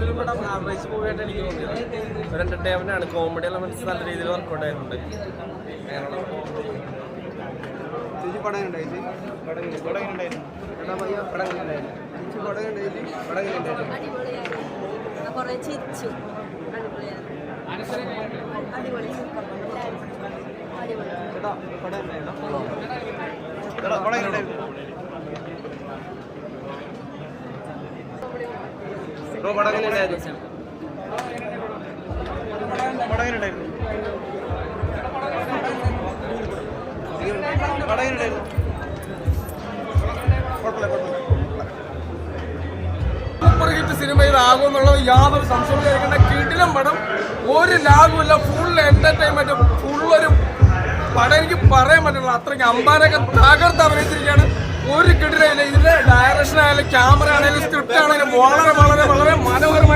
കൂടുതലും പടം ആവറേജ് മൂവിയായിട്ട് എനിക്ക് തോന്നിയത്. ഒരു എന്റർടൈൻമെന്റ് ആണ്. കോമഡി എലമെന്റ്സ് നല്ല രീതിയിൽ വർക്കൗട്ട് ആയിട്ടുണ്ട് കുറെ ചിരിച്ചു. അടിപൊളിയായിരുന്നു. അടിപൊളി അടിപൊളി ചേട്ടാ പടം ഉണ്ടായിരുന്നു എടാ പടം എങ്ങനെ ഉണ്ടായിരുന്നു ബ്രോ പടം എങ്ങനെ ഉണ്ടായിരുന്നു? പടം എങ്ങനെ ഉണ്ടായിരുന്നു? പടം എങ്ങനെ കുഴപ്പമില്ല കുഴപ്പമില്ല സൂപ്പർ ഹിറ്റ് സിനിമ ഇതാകും എന്നുള്ളത് യാതൊരു സംശയവും കഴിക്കേണ്ട കിടിലം പടം. ഒരു ലാഗുമില്ല ഫുൾ എന്റർടൈൻമെന്റ് ഫുള്ളൊരു ഒരു പടം എനിക്ക് പറയാൻ പറ്റില്ല അത്രയ്ക്ക് അമ്പാനൊക്കെ തകർത്ത് അഭിനയിച്ചിരിക്കുകയാണ്. ഒരു കിട്ടില്ല ഇതിന്റെ ഡയറക്ഷൻ ആയാലും ക്യാമറ ആണെങ്കിലും സ്ക്രിപ്റ്റ് ആണെങ്കിലും വളരെ വളരെ വളരെ മനോഹരമായ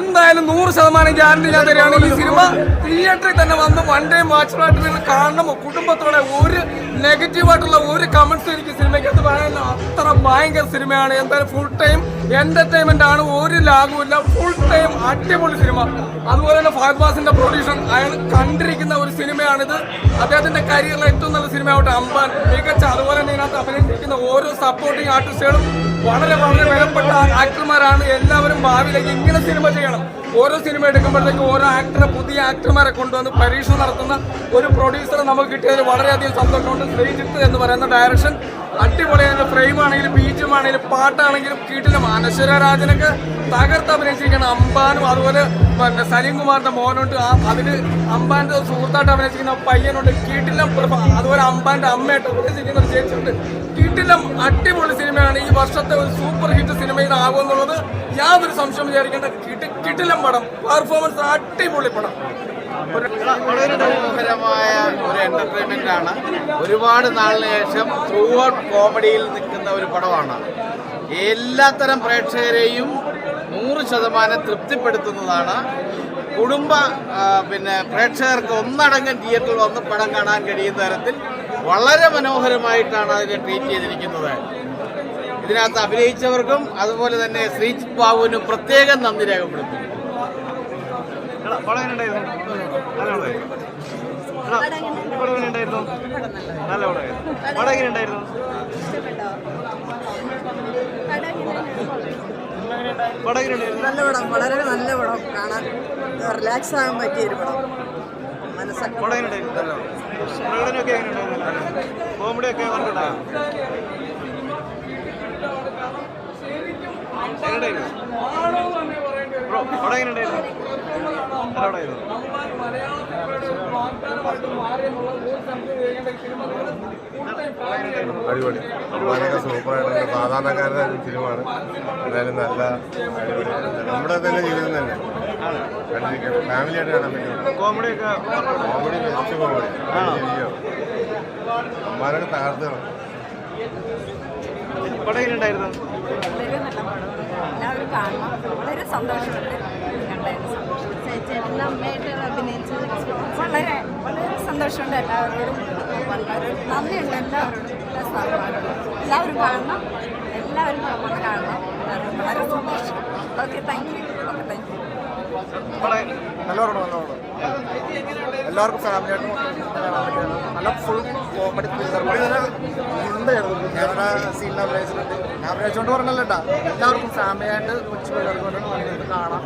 എന്തായാലും നൂറ് ശതമാനം ഗ്യാരണ്ടി ഞാൻ തരികയാണ് ഈ സിനിമ തിയേറ്ററിൽ തന്നെ വന്ന് വൺ ഡേ വാച്ചറായിട്ട് നിങ്ങൾ കാണണം. കുടുംബത്തോടെ ഒരു നെഗറ്റീവായിട്ടുള്ള ഒരു കമന്റ്സ് എനിക്ക് സിനിമയ്ക്കകത്ത് പറയാൻ അത്ര ഭയങ്കര സിനിമയാണ് എന്തായാലും ഫുൾ ടൈം എന്റർടൈൻമെന്റ് ആണ്. ഒരു ലാഗുമില്ല ഫുൾ ടൈം അടിപൊളി സിനിമ അതുപോലെ തന്നെ ഫഹദ് ബാസിന്റെ പ്രൊഡ്യൂഷൻ അയാൾ കണ്ടിരിക്കുന്ന ഒരു സിനിമയാണിത് അദ്ദേഹത്തിന്റെ കരിയറിൽ ഏറ്റവും നല്ല സിനിമയാവട്ടെ അമ്പാൻ മികച്ച അതുപോലെ തന്നെ ഇതിനകത്ത് അഭിനയിച്ചിരിക്കുന്ന ഓരോ സപ്പോർട്ടിംഗ് ആർട്ടിസ്റ്റുകളും വളരെ വളരെ വിലപ്പെട്ട ആക്ടർമാരാണ് എല്ലാവരും ഭാവിയിലേക്ക് ഇങ്ങനെ സിനിമ ചെയ്യണം. ഓരോ സിനിമ എടുക്കുമ്പോഴത്തേക്കും ഓരോ ആക്ടറെ പുതിയ ആക്ടർമാരെ കൊണ്ടുവന്ന് പരീക്ഷ നടത്തുന്ന ഒരു പ്രൊഡ്യൂസറെ നമുക്ക് കിട്ടിയതിൽ വളരെയധികം സന്തോഷമുണ്ട്. ശ്രീജിത്ത് എന്ന് പറയുന്ന ഡയറക്ഷൻ അടിപൊളിയായ ഫ്രെയിം ആണെങ്കിലും ബീജം ആണെങ്കിലും പാട്ടാണെങ്കിലും കീട്ടിലും അനശ്വര രാജനൊക്കെ തകർത്ത് അഭിനയിച്ചിരിക്കുന്ന അമ്പാനും അതുപോലെ പിന്നെ സലീം കുമാറിന്റെ മോനുണ്ട്. ആ അതിന് അമ്പാന്റെ സുഹൃത്തായിട്ട് അഭിനയിച്ചിരിക്കുന്ന പയ്യനുണ്ട്. കീട്ടിലും അതുപോലെ അമ്പാന്റെ അമ്മയായിട്ട് അഭിനയിച്ചിരിക്കുന്ന ഒരു ചേച്ചിയുണ്ട്. കീട്ടിലും അടിപൊളി സിനിമയാണ്. ഈ വർഷത്തെ ഒരു സൂപ്പർ ഹിറ്റ് സിനിമ ഇതാകും എന്നുള്ളത് യാതൊരു സംശയം വിചാരിക്കേണ്ട കിട്ടിലം പടം. പെർഫോമൻസ് അടിപൊളി പടം. മനോഹരമായ ഒരു എന്റർടൈൻമെന്റ് ആണ്. ഒരുപാട് നാളിന് ശേഷം ത്രൂ ഔട്ട് കോമഡിയിൽ നിൽക്കുന്ന ഒരു പടമാണ്. എല്ലാത്തരം പ്രേക്ഷകരെയും നൂറ് ശതമാനം തൃപ്തിപ്പെടുത്തുന്നതാണ്. കുടുംബ പിന്നെ പ്രേക്ഷകർക്ക് ഒന്നടങ്കം തിയേറ്ററിൽ വന്ന് പടം കാണാൻ കഴിയുന്ന തരത്തിൽ വളരെ മനോഹരമായിട്ടാണ് അതിനെ ട്രീറ്റ് ചെയ്തിരിക്കുന്നത്. ഇതിനകത്ത് അഭിനയിച്ചവർക്കും അതുപോലെ തന്നെ ശ്രീജിത് ബാബുവിനും പ്രത്യേകം നന്ദി രേഖപ്പെടുത്തുന്നു പടം എങ്ങനെ ഉണ്ടായിരുന്നു നല്ല പടമായിരുന്നു എടാ ഈ പടം എങ്ങനെ ഉണ്ടായിരുന്നു നല്ല പടമായിരുന്നു പടം എങ്ങനെ ഉണ്ടായിരുന്നു? നല്ല പടം. വളരെ നല്ല പടം. കാണാൻ റിലാക്സ് ആകാൻ പറ്റിയ ഒരു പടം. മനസ്സൊക്കെ കോമഡി ഒക്കെ എങ്ങനെ പടമായിരുന്നു അടിപൊളി. വളരെ സൂപ്പറായിട്ടുള്ള സാധാരണക്കാരുടെ ഒരു ഫിലിമാണ് എന്തായാലും നല്ല അടിപൊളി നമ്മുടെ തന്നെ ജീവിതം തന്നെ. ഫാമിലി ഫാമിലിയായിട്ട് കാണാൻ പറ്റും. കോമഡി ഒക്കെ കോമഡി ബെസ്റ്റ് കോമഡി ശരിക്കും അമ്മാരൊക്കെ തകർത്തണം പടം എങ്ങനെ ഉണ്ടായിരുന്നു വളരെ നല്ല പടം കാണണം. വളരെ സന്തോഷമുണ്ട്. വളരെ വളരെ സന്തോഷമുണ്ട് എല്ലാവരോടും. വളരെ നന്ദിയുണ്ട് എല്ലാവരോടും. എല്ലാ എല്ലാവരും കാണണം. എല്ലാവരും വന്ന് കാണണം. വളരെ സന്തോഷം. Okay thank you okay thank you എല്ലാവർക്കും ഫാമിലിയായിട്ട് നല്ല ഫുൾ കോമഡി ഉണ്ടായിരുന്നു ക്യാമറ സീനിൽ അഭിനയിച്ചിട്ടുണ്ട്. അഭിനയിച്ചുകൊണ്ട് പറഞ്ഞല്ലോ കേട്ടാ എല്ലാവർക്കും ഫാമിലിയായിട്ട് കൊച്ചു പിള്ളേർക്ക് കൊണ്ട് വന്നിട്ട് കാണാം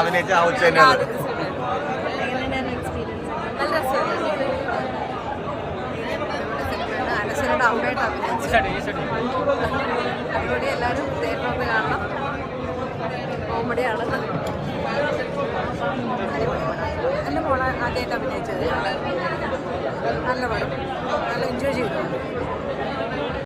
അഭിനയിച്ച ആ ഉച്ച തന്നെയാണ് നല്ല രസമായിരുന്നു. അനശ്വരയുടെ അമ്മയായിട്ട് അഭിനയിച്ചു അടിപൊളി എല്ലാവരും തിയേറ്ററിൽ കാണണം. കോമഡിയാണ് എന്റെ മോളെ ആദ്യമായിട്ട് അഭിനയിച്ചത്. നല്ല പടം. നല്ല